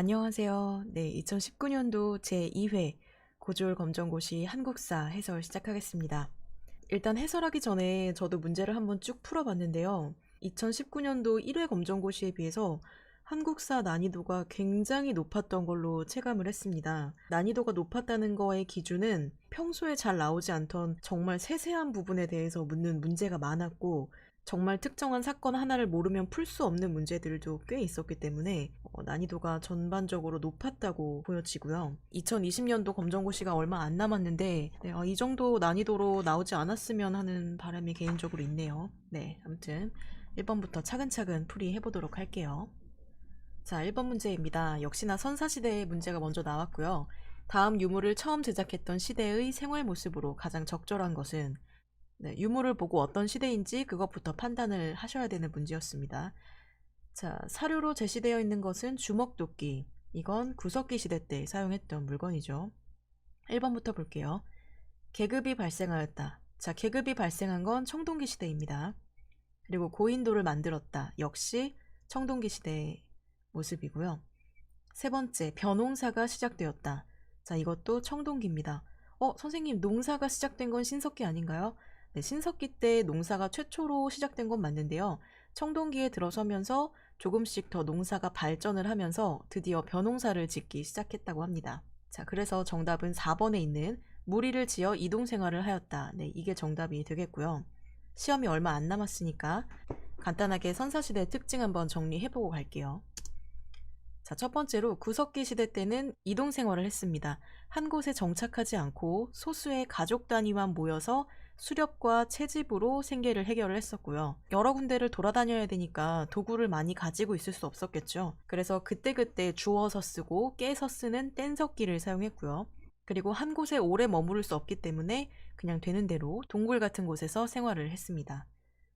안녕하세요. 네, 2019년도 제2회 고졸 검정고시 한국사 해설 시작하겠습니다. 일단 해설하기 전에 저도 문제를 한번 쭉 풀어봤는데요. 2019년도 1회 검정고시에 비해서 한국사 난이도가 굉장히 높았던 걸로 체감을 했습니다. 난이도가 높았다는 거의 기준은 평소에 잘 나오지 않던 정말 세세한 부분에 대해서 묻는 문제가 많았고 정말 특정한 사건 하나를 모르면 풀 수 없는 문제들도 꽤 있었기 때문에 어, 난이도가 전반적으로 높았다고 보여지고요. 2020년도 검정고시가 얼마 안 남았는데 네, 어, 이 정도 난이도로 나오지 않았으면 하는 바람이 개인적으로 있네요. 네, 아무튼 1번부터 차근차근 풀이해 보도록 할게요. 자, 1번 문제입니다. 역시나 선사시대의 문제가 먼저 나왔고요. 다음 유물을 처음 제작했던 시대의 생활 모습으로 가장 적절한 것은 네, 유물을 보고 어떤 시대인지 그것부터 판단을 하셔야 되는 문제였습니다. 자, 사료로 제시되어 있는 것은 주먹도끼. 이건 구석기 시대 때 사용했던 물건이죠. 1번부터 볼게요. 계급이 발생하였다. 자, 계급이 발생한 건 청동기 시대입니다. 그리고 고인도를 만들었다. 역시 청동기 시대의 모습이고요. 세 번째, 벼농사가 시작되었다. 자, 이것도 청동기입니다. 어, 선생님, 농사가 시작된 건 신석기 아닌가요? 네, 신석기 때 농사가 최초로 시작된 건 맞는데요. 청동기에 들어서면서 조금씩 더 농사가 발전을 하면서 드디어 벼농사를 짓기 시작했다고 합니다. 자, 그래서 정답은 4번에 있는 무리를 지어 이동 생활을 하였다. 네, 이게 정답이 되겠고요. 시험이 얼마 안 남았으니까 간단하게 선사시대 특징 한번 정리해보고 갈게요. 자, 첫 번째로 구석기 시대 때는 이동 생활을 했습니다. 한 곳에 정착하지 않고 소수의 가족 단위만 모여서 수렵과 채집으로 생계를 해결을 했었고요. 여러 군데를 돌아다녀야 되니까 도구를 많이 가지고 있을 수 없었겠죠. 그래서 그때그때 주워서 쓰고 깨서 쓰는 뗀석기를 사용했고요. 그리고 한 곳에 오래 머무를 수 없기 때문에 그냥 되는 대로 동굴 같은 곳에서 생활을 했습니다.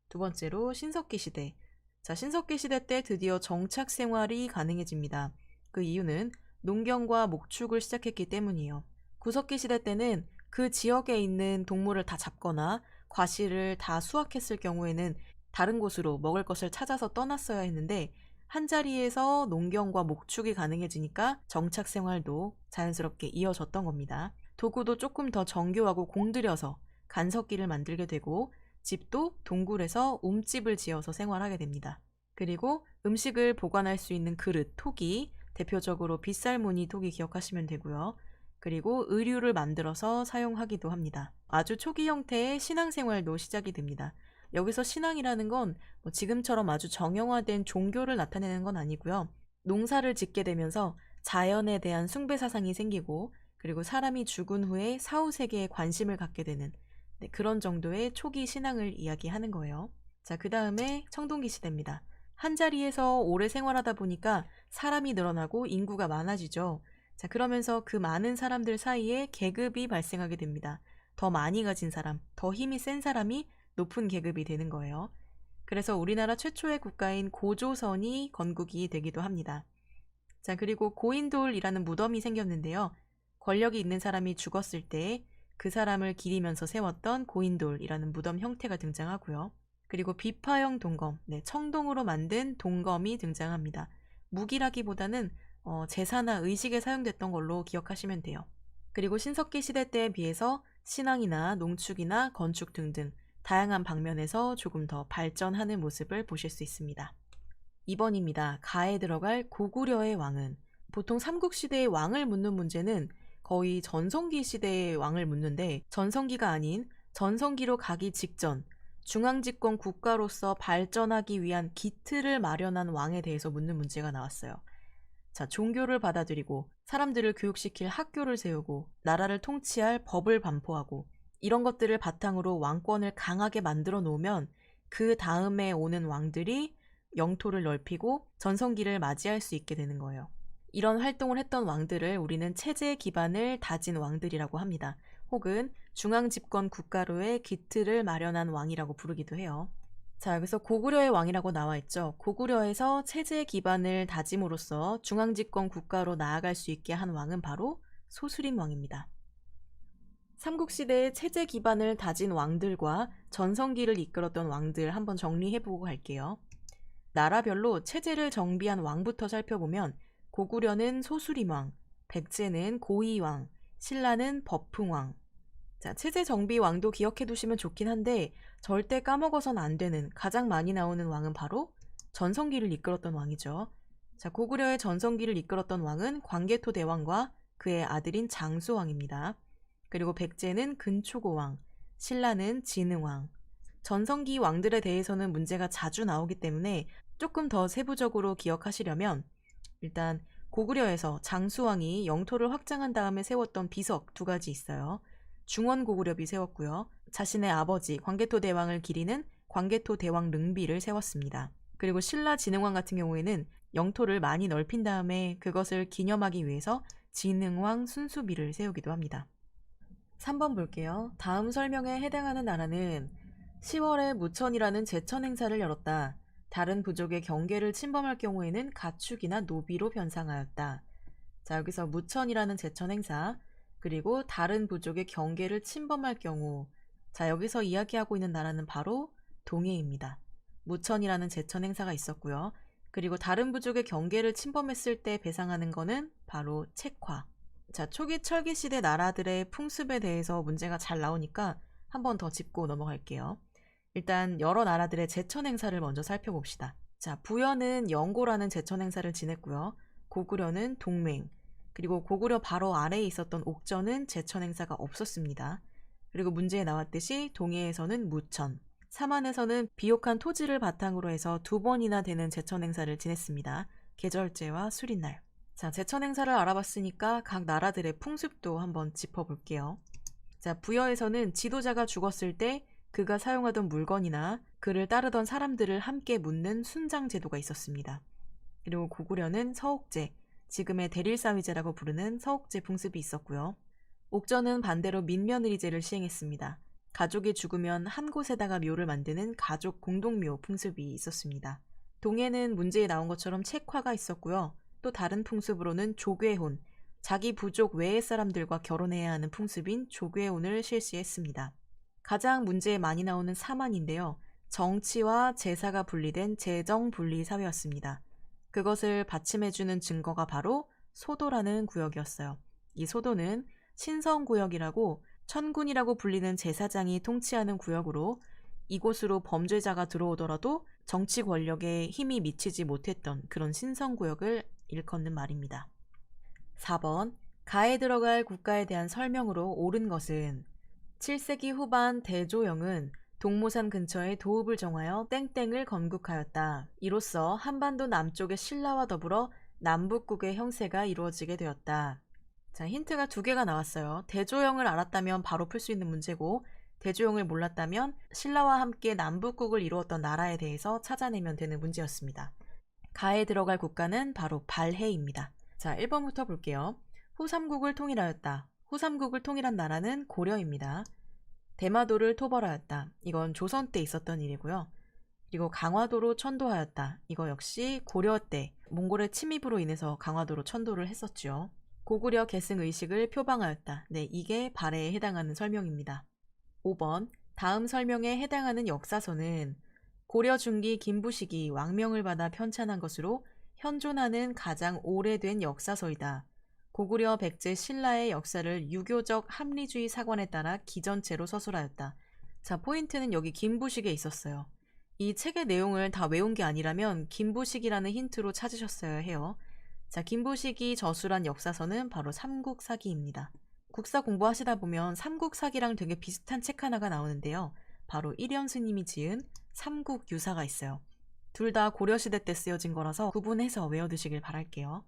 두 번째로 신석기 시대. 자, 신석기 시대 때 드디어 정착 생활이 가능해집니다. 그 이유는 농경과 목축을 시작했기 때문이에요. 구석기 시대 때는 그 지역에 있는 동물을 다 잡거나 과실을 다 수확했을 경우에는 다른 곳으로 먹을 것을 찾아서 떠났어야 했는데 한 자리에서 농경과 목축이 가능해지니까 정착 생활도 자연스럽게 이어졌던 겁니다. 도구도 조금 더 정교하고 공들여서 간석기를 만들게 되고 집도 동굴에서 움집을 지어서 생활하게 됩니다. 그리고 음식을 보관할 수 있는 그릇, 톡이 대표적으로 빗살무늬 톡이 기억하시면 되고요. 그리고 의류를 만들어서 사용하기도 합니다. 아주 초기 형태의 신앙생활도 시작이 됩니다. 여기서 신앙이라는 건 뭐 지금처럼 아주 정형화된 종교를 나타내는 건 아니고요. 농사를 짓게 되면서 자연에 대한 숭배 사상이 생기고 그리고 사람이 죽은 후에 사후 세계에 관심을 갖게 되는 네, 그런 정도의 초기 신앙을 이야기하는 거예요. 자, 그 다음에 청동기 시대입니다. 한 자리에서 오래 생활하다 보니까 사람이 늘어나고 인구가 많아지죠. 자, 그러면서 그 많은 사람들 사이에 계급이 발생하게 됩니다. 더 많이 가진 사람, 더 힘이 센 사람이 높은 계급이 되는 거예요. 그래서 우리나라 최초의 국가인 고조선이 건국이 되기도 합니다. 자, 그리고 고인돌이라는 무덤이 생겼는데요. 권력이 있는 사람이 죽었을 때 그 사람을 기리면서 세웠던 고인돌이라는 무덤 형태가 등장하고요. 그리고 비파형 동검, 네, 청동으로 만든 동검이 등장합니다. 무기라기보다는 어, 제사나 의식에 사용됐던 걸로 기억하시면 돼요. 그리고 신석기 시대 때에 비해서 신앙이나 농축이나 건축 등등 다양한 방면에서 조금 더 발전하는 모습을 보실 수 있습니다. 2번입니다. 가에 들어갈 고구려의 왕은 보통 삼국시대의 왕을 묻는 문제는 거의 전성기 시대의 왕을 묻는데 전성기가 아닌 전성기로 가기 직전 중앙집권 국가로서 발전하기 위한 기틀을 마련한 왕에 대해서 묻는 문제가 나왔어요. 자, 종교를 받아들이고 사람들을 교육시킬 학교를 세우고 나라를 통치할 법을 반포하고 이런 것들을 바탕으로 왕권을 강하게 만들어 놓으면 그 다음에 오는 왕들이 영토를 넓히고 전성기를 맞이할 수 있게 되는 거예요. 이런 활동을 했던 왕들을 우리는 체제 기반을 다진 왕들이라고 합니다. 혹은 중앙 집권 국가로의 기틀을 마련한 왕이라고 부르기도 해요. 자, 여기서 고구려의 왕이라고 나와 있죠. 고구려에서 체제 기반을 다짐으로써 중앙집권 국가로 나아갈 수 있게 한 왕은 바로 소수림 왕입니다. 삼국시대의 체제 기반을 다진 왕들과 전성기를 이끌었던 왕들 한번 정리해보고 갈게요. 나라별로 체제를 정비한 왕부터 살펴보면 고구려는 소수림왕, 백제는 고이왕, 신라는 법풍왕. 자, 체제 정비 왕도 기억해 두시면 좋긴 한데 절대 까먹어선 안 되는 가장 많이 나오는 왕은 바로 전성기를 이끌었던 왕이죠. 자, 고구려의 전성기를 이끌었던 왕은 광개토 대왕과 그의 아들인 장수왕입니다. 그리고 백제는 근초고왕, 신라는 진흥왕. 전성기 왕들에 대해서는 문제가 자주 나오기 때문에 조금 더 세부적으로 기억하시려면 일단 고구려에서 장수왕이 영토를 확장한 다음에 세웠던 비석 두 가지 있어요. 중원 고구려비 세웠고요. 자신의 아버지 광개토 대왕을 기리는 광개토 대왕 릉비를 세웠습니다. 그리고 신라 진흥왕 같은 경우에는 영토를 많이 넓힌 다음에 그것을 기념하기 위해서 진흥왕 순수비를 세우기도 합니다. 3번 볼게요. 다음 설명에 해당하는 나라는 10월에 무천이라는 제천 행사를 열었다. 다른 부족의 경계를 침범할 경우에는 가축이나 노비로 변상하였다. 자, 여기서 무천이라는 제천 행사, 그리고 다른 부족의 경계를 침범할 경우, 자, 여기서 이야기하고 있는 나라는 바로 동해입니다. 무천이라는 제천 행사가 있었고요. 그리고 다른 부족의 경계를 침범했을 때 배상하는 거는 바로 책화. 자, 초기 철기 시대 나라들의 풍습에 대해서 문제가 잘 나오니까 한 번 더 짚고 넘어갈게요. 일단 여러 나라들의 제천 행사를 먼저 살펴봅시다. 자, 부여는 영고라는 제천 행사를 지냈고요. 고구려는 동맹, 그리고 고구려 바로 아래에 있었던 옥전은 제천 행사가 없었습니다. 그리고 문제에 나왔듯이 동해에서는 무천, 삼안에서는 비옥한 토지를 바탕으로 해서 두 번이나 되는 제천 행사를 지냈습니다. 계절제와 수린날. 자, 제천 행사를 알아봤으니까 각 나라들의 풍습도 한번 짚어볼게요. 자, 부여에서는 지도자가 죽었을 때 그가 사용하던 물건이나 그를 따르던 사람들을 함께 묻는 순장 제도가 있었습니다. 그리고 고구려는 서옥제, 지금의 대릴사위제라고 부르는 서옥제 풍습이 있었고요. 옥전은 반대로 민며느리제를 시행했습니다. 가족이 죽으면 한 곳에다가 묘를 만드는 가족 공동묘 풍습이 있었습니다. 동해는 문제에 나온 것처럼 책화가 있었고요. 또 다른 풍습으로는 조괴혼, 자기 부족 외의 사람들과 결혼해야 하는 풍습인 조괴혼을 실시했습니다. 가장 문제에 많이 나오는 사만인데요. 정치와 제사가 분리된 재정 분리 사회였습니다. 그것을 받침해주는 증거가 바로 소도라는 구역이었어요. 이 소도는 신성구역이라고 천군이라고 불리는 제사장이 통치하는 구역으로 이곳으로 범죄자가 들어오더라도 정치 권력에 힘이 미치지 못했던 그런 신성구역을 일컫는 말입니다. 4번 가에 들어갈 국가에 대한 설명으로 옳은 것은 7세기 후반 대조영은 동모산 근처에 도읍을 정하여 땡땡을 건국하였다. 이로써 한반도 남쪽의 신라와 더불어 남북국의 형세가 이루어지게 되었다. 자, 힌트가 두 개가 나왔어요. 대조영을 알았다면 바로 풀 수 있는 문제고, 대조영을 몰랐다면 신라와 함께 남북국을 이루었던 나라에 대해서 찾아내면 되는 문제였습니다. 가에 들어갈 국가는 바로 발해입니다. 자, 1번부터 볼게요. 후삼국을 통일하였다. 후삼국을 통일한 나라는 고려입니다. 대마도를 토벌하였다. 이건 조선 때 있었던 일이고요. 그리고 강화도로 천도하였다. 이거 역시 고려 때 몽골의 침입으로 인해서 강화도로 천도를 했었죠. 고구려 계승 의식을 표방하였다. 네, 이게 발해에 해당하는 설명입니다. 5번 다음 설명에 해당하는 역사서는 고려 중기 김부식이 왕명을 받아 편찬한 것으로 현존하는 가장 오래된 역사서이다. 고구려 백제 신라의 역사를 유교적 합리주의 사관에 따라 기전체로 서술하였다. 자, 포인트는 여기 김부식에 있었어요. 이 책의 내용을 다 외운 게 아니라면 김부식이라는 힌트로 찾으셨어야 해요. 자, 김부식이 저술한 역사서는 바로 삼국사기입니다. 국사 공부하시다 보면 삼국사기랑 되게 비슷한 책 하나가 나오는데요. 바로 일현 스님이 지은 삼국유사가 있어요. 둘 다 고려시대 때 쓰여진 거라서 구분해서 외워두시길 바랄게요.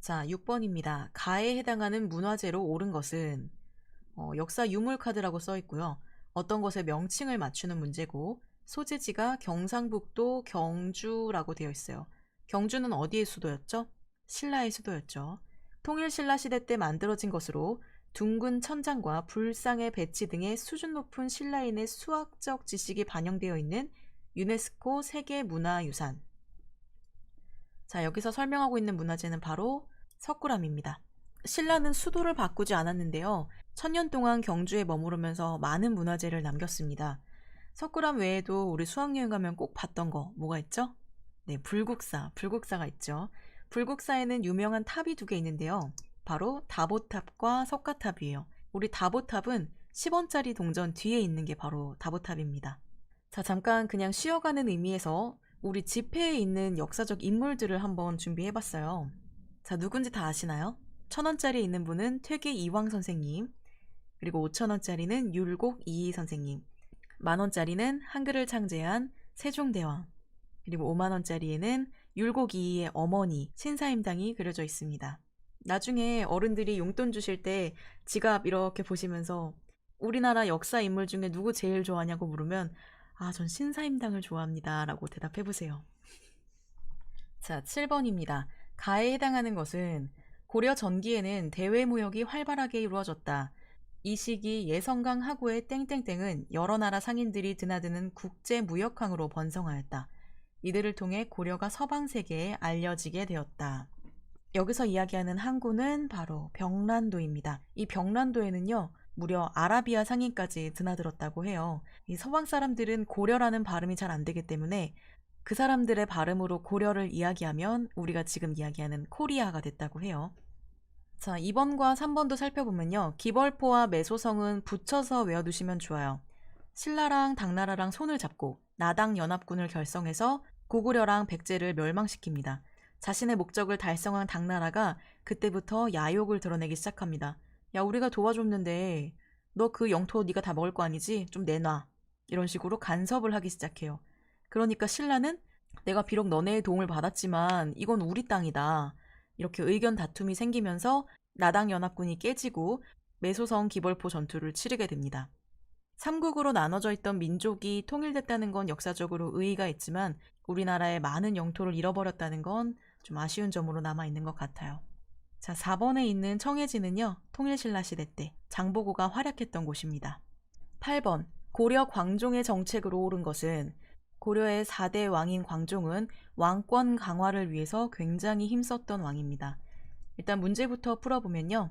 자, 6번입니다. 가에 해당하는 문화재로 옳은 것은 어, 역사 유물 카드라고 써 있고요. 어떤 것의 명칭을 맞추는 문제고 소재지가 경상북도 경주라고 되어 있어요. 경주는 어디의 수도였죠? 신라의 수도였죠. 통일신라 시대 때 만들어진 것으로 둥근 천장과 불상의 배치 등의 수준 높은 신라인의 수학적 지식이 반영되어 있는 유네스코 세계문화유산. 자, 여기서 설명하고 있는 문화재는 바로 석굴암입니다. 신라는 수도를 바꾸지 않았는데요. 천년 동안 경주에 머무르면서 많은 문화재를 남겼습니다. 석굴암 외에도 우리 수학여행 가면 꼭 봤던 거 뭐가 있죠? 네, 불국사, 불국사가 있죠. 불국사에는 유명한 탑이 두 개 있는데요. 바로 다보탑과 석가탑이에요. 우리 다보탑은 10원짜리 동전 뒤에 있는 게 바로 다보탑입니다. 자, 잠깐 그냥 쉬어가는 의미에서 우리 집회에 있는 역사적 인물들을 한번 준비해봤어요. 자, 누군지 다 아시나요? 천원짜리 있는 분은 퇴계 이황 선생님, 그리고 오천원짜리는 율곡 이희 선생님, 만원짜리는 한글을 창제한 세종대왕, 그리고 5만원짜리에는 율곡 이희의 어머니 신사임당이 그려져 있습니다. 나중에 어른들이 용돈 주실 때 지갑 이렇게 보시면서 우리나라 역사 인물 중에 누구 제일 좋아하냐고 물으면 아, 전 신사임당을 좋아합니다. 라고 대답해 보세요. 자, 7번입니다. 가에 해당하는 것은 고려 전기에는 대외 무역이 활발하게 이루어졌다. 이 시기 예성강 하구의 땡땡땡은 여러 나라 상인들이 드나드는 국제 무역항으로 번성하였다. 이들을 통해 고려가 서방 세계에 알려지게 되었다. 여기서 이야기하는 항구는 바로 병란도입니다. 이 병란도에는요, 무려 아라비아 상인까지 드나들었다고 해요. 이 서방 사람들은 고려라는 발음이 잘 안 되기 때문에 그 사람들의 발음으로 고려를 이야기하면 우리가 지금 이야기하는 코리아가 됐다고 해요. 자, 2번과 3번도 살펴보면요. 기벌포와 매소성은 붙여서 외워두시면 좋아요. 신라랑 당나라랑 손을 잡고 나당 연합군을 결성해서 고구려랑 백제를 멸망시킵니다. 자신의 목적을 달성한 당나라가 그때부터 야욕을 드러내기 시작합니다. 야, 우리가 도와줬는데 너 그 영토 네가 다 먹을 거 아니지? 좀 내놔. 이런 식으로 간섭을 하기 시작해요. 그러니까 신라는 내가 비록 너네의 도움을 받았지만 이건 우리 땅이다. 이렇게 의견 다툼이 생기면서 나당 연합군이 깨지고 매소성 기벌포 전투를 치르게 됩니다. 삼국으로 나눠져 있던 민족이 통일됐다는 건 역사적으로 의의가 있지만 우리나라의 많은 영토를 잃어버렸다는 건 좀 아쉬운 점으로 남아 있는 것 같아요. 자, 4번에 있는 청해진은요, 통일신라 시대 때 장보고가 활약했던 곳입니다. 8번, 고려 광종의 정책으로 오른 것은 고려의 4대 왕인 광종은 왕권 강화를 위해서 굉장히 힘썼던 왕입니다. 일단 문제부터 풀어보면요.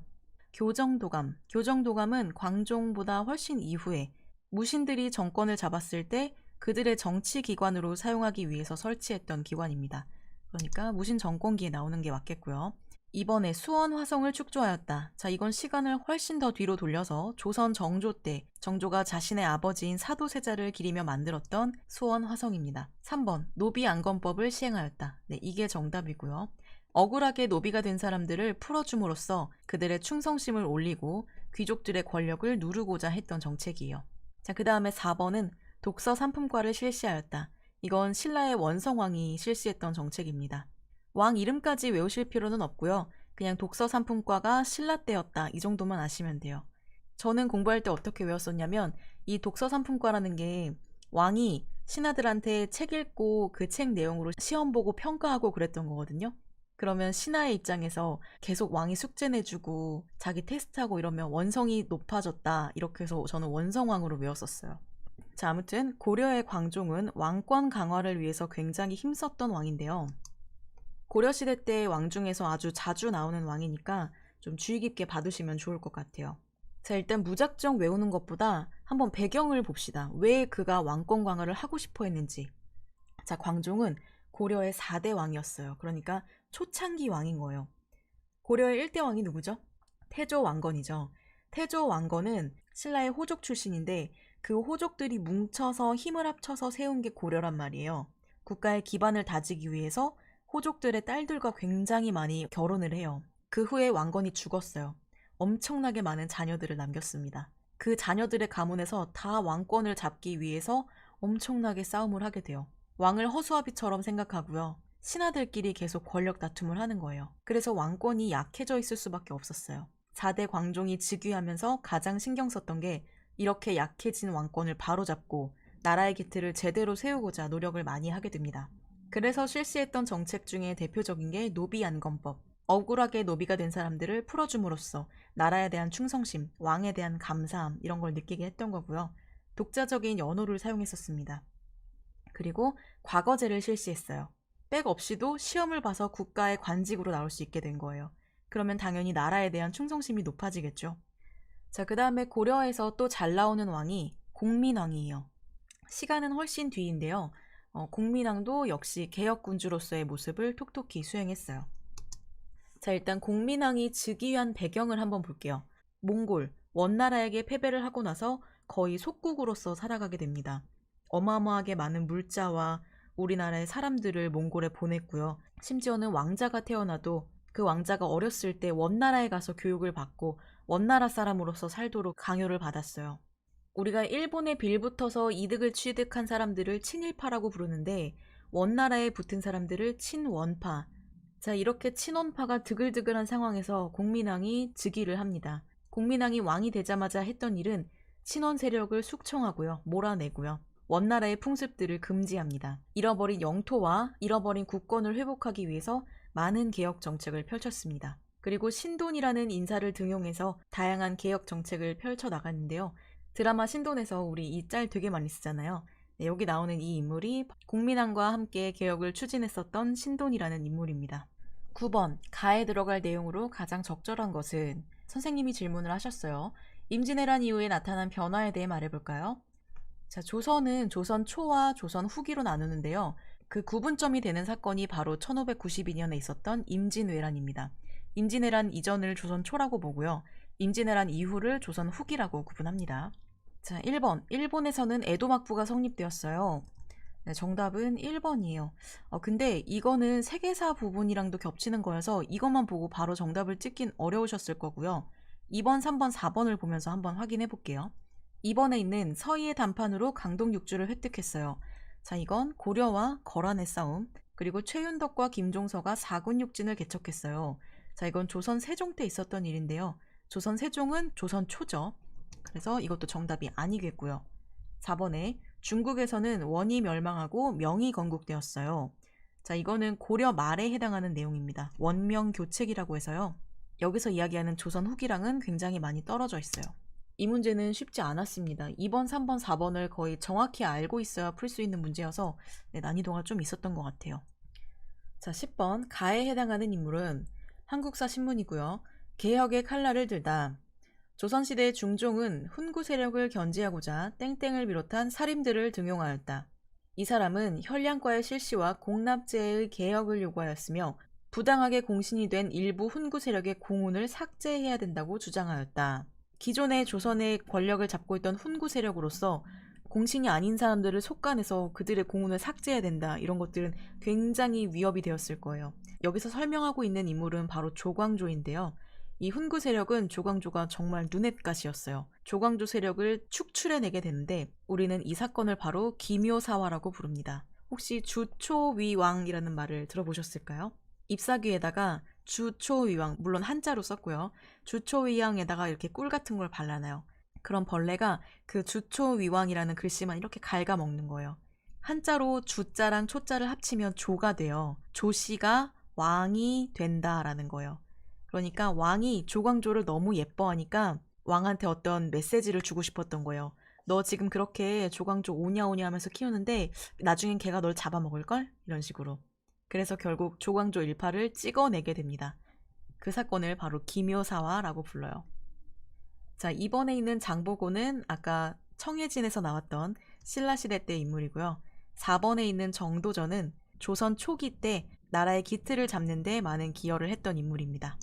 교정도감. 교정도감은 광종보다 훨씬 이후에 무신들이 정권을 잡았을 때 그들의 정치 기관으로 사용하기 위해서 설치했던 기관입니다. 그러니까 무신 정권기에 나오는 게 맞겠고요. 이번에 수원 화성을 축조하였다. 자, 이건 시간을 훨씬 더 뒤로 돌려서 조선 정조 때 정조가 자신의 아버지인 사도세자를 기리며 만들었던 수원 화성입니다. 3번 노비 안건법을 시행하였다. 네, 이게 정답이고요. 억울하게 노비가 된 사람들을 풀어줌으로써 그들의 충성심을 올리고 귀족들의 권력을 누르고자 했던 정책이에요. 자, 그 다음에 4번은 독서 상품과를 실시하였다. 이건 신라의 원성왕이 실시했던 정책입니다. 왕 이름까지 외우실 필요는 없고요. 그냥 독서 상품과가 신라 때였다. 이 정도만 아시면 돼요. 저는 공부할 때 어떻게 외웠었냐면 이 독서 상품과라는 게 왕이 신하들한테 책 읽고 그 책 내용으로 시험 보고 평가하고 그랬던 거거든요. 그러면 신하의 입장에서 계속 왕이 숙제 내주고 자기 테스트하고 이러면 원성이 높아졌다. 이렇게 해서 저는 원성왕으로 외웠었어요. 자, 아무튼 고려의 광종은 왕권 강화를 위해서 굉장히 힘썼던 왕인데요. 고려시대 때 왕 중에서 아주 자주 나오는 왕이니까 좀 주의 깊게 봐두시면 좋을 것 같아요. 자, 일단 무작정 외우는 것보다 한번 배경을 봅시다. 왜 그가 왕권 강화를 하고 싶어 했는지. 자, 광종은 고려의 4대 왕이었어요. 그러니까 초창기 왕인 거예요. 고려의 1대 왕이 누구죠? 태조 왕건이죠. 태조 왕건은 신라의 호족 출신인데 그 호족들이 뭉쳐서 힘을 합쳐서 세운 게 고려란 말이에요. 국가의 기반을 다지기 위해서 호족들의 딸들과 굉장히 많이 결혼을 해요. 그 후에 왕건이 죽었어요. 엄청나게 많은 자녀들을 남겼습니다. 그 자녀들의 가문에서 다 왕권을 잡기 위해서 엄청나게 싸움을 하게 돼요. 왕을 허수아비처럼 생각하고요. 신하들끼리 계속 권력 다툼을 하는 거예요. 그래서 왕권이 약해져 있을 수밖에 없었어요. 4대 광종이 즉위하면서 가장 신경 썼던 게 이렇게 약해진 왕권을 바로잡고 나라의 기틀을 제대로 세우고자 노력을 많이 하게 됩니다. 그래서 실시했던 정책 중에 대표적인 게 노비 안건법. 억울하게 노비가 된 사람들을 풀어줌으로써 나라에 대한 충성심, 왕에 대한 감사함 이런 걸 느끼게 했던 거고요. 독자적인 연호를 사용했었습니다. 그리고 과거제를 실시했어요. 백 없이도 시험을 봐서 국가의 관직으로 나올 수 있게 된 거예요. 그러면 당연히 나라에 대한 충성심이 높아지겠죠. 자, 그 다음에 고려에서 또 잘 나오는 왕이 공민왕이에요. 시간은 훨씬 뒤인데요. 어, 공민왕도 역시 개혁군주로서의 모습을 톡톡히 수행했어요. 자, 일단 공민왕이 즉위한 배경을 한번 볼게요. 몽골, 원나라에게 패배를 하고 나서 거의 속국으로서 살아가게 됩니다. 어마어마하게 많은 물자와 우리나라의 사람들을 몽골에 보냈고요. 심지어는 왕자가 태어나도 그 왕자가 어렸을 때 원나라에 가서 교육을 받고 원나라 사람으로서 살도록 강요를 받았어요. 우리가 일본에 빌붙어서 이득을 취득한 사람들을 친일파라고 부르는데 원나라에 붙은 사람들을 친원파. 자, 이렇게 친원파가 드글드글한 상황에서 공민왕이 즉위를 합니다. 공민왕이 왕이 되자마자 했던 일은 친원 세력을 숙청하고요. 몰아내고요. 원나라의 풍습들을 금지합니다. 잃어버린 영토와 잃어버린 국권을 회복하기 위해서 많은 개혁 정책을 펼쳤습니다. 그리고 신돈이라는 인사를 등용해서 다양한 개혁 정책을 펼쳐 나갔는데요. 드라마 신돈에서 우리 이 짤 되게 많이 쓰잖아요. 네, 여기 나오는 이 인물이 국민왕과 함께 개혁을 추진했었던 신돈이라는 인물입니다. 9번 가에 들어갈 내용으로 가장 적절한 것은 선생님이 질문을 하셨어요. 임진왜란 이후에 나타난 변화에 대해 말해볼까요? 자, 조선은 조선 초와 조선 후기로 나누는데요. 그 구분점이 되는 사건이 바로 1592년에 있었던 임진왜란입니다. 임진왜란 이전을 조선 초라고 보고요. 임진왜란 이후를 조선 후기라고 구분합니다. 자, 1번. 일본에서는 에도 막부가 성립되었어요. 네, 정답은 1번이에요. 어, 근데 이거는 세계사 부분이랑도 겹치는 거여서 이것만 보고 바로 정답을 찍긴 어려우셨을 거고요. 2번, 3번, 4번을 보면서 한번 확인해 볼게요. 2번에 있는 서희의 단판으로 강동 육주를 획득했어요. 자, 이건 고려와 거란의 싸움, 그리고 최윤덕과 김종서가 사군 육진을 개척했어요. 자, 이건 조선 세종 때 있었던 일인데요. 조선 세종은 조선 초죠. 그래서 이것도 정답이 아니겠고요. 4번에 중국에서는 원이 멸망하고 명이 건국되었어요. 자, 이거는 고려 말에 해당하는 내용입니다. 원명 교책이라고 해서요. 여기서 이야기하는 조선 후기랑은 굉장히 많이 떨어져 있어요. 이 문제는 쉽지 않았습니다. 2번, 3번, 4번을 거의 정확히 알고 있어야 풀 수 있는 문제여서 네, 난이도가 좀 있었던 것 같아요. 자, 10번 가에 해당하는 인물은 한국사 신문이고요. 개혁의 칼날을 들다. 조선시대 중종은 훈구 세력을 견제하고자 땡땡을 비롯한 살인들을 등용하였다. 이 사람은 혈량과의 실시와 공납제의 개혁을 요구하였으며 부당하게 공신이 된 일부 훈구 세력의 공훈을 삭제해야 된다고 주장하였다. 기존의 조선의 권력을 잡고 있던 훈구 세력으로서 공신이 아닌 사람들을 속간해서 그들의 공훈을 삭제해야 된다. 이런 것들은 굉장히 위협이 되었을 거예요. 여기서 설명하고 있는 인물은 바로 조광조인데요. 이 훈구 세력은 조광조가 정말 눈엣가시였어요. 조광조 세력을 축출해내게 되는데 우리는 이 사건을 바로 기묘사화라고 부릅니다. 혹시 주초위왕이라는 말을 들어보셨을까요? 잎사귀에다가 주초위왕, 물론 한자로 썼고요. 주초위왕에다가 이렇게 꿀 같은 걸 발라놔요. 그런 벌레가 그 주초위왕이라는 글씨만 이렇게 갉아먹는 거예요. 한자로 주자랑 초자를 합치면 조가 돼요. 조씨가 왕이 된다라는 거예요. 그러니까 왕이 조광조를 너무 예뻐하니까 왕한테 어떤 메시지를 주고 싶었던 거예요. 너 지금 그렇게 조광조 오냐 오냐 하면서 키우는데 나중엔 걔가 널 잡아먹을걸? 이런 식으로. 그래서 결국 조광조 일파를 찍어내게 됩니다. 그 사건을 바로 기묘사화라고 불러요. 자, 이번에 있는 장보고는 아까 청해진에서 나왔던 신라시대 때 인물이고요. 4번에 있는 정도전은 조선 초기 때 나라의 기틀을 잡는 데 많은 기여를 했던 인물입니다.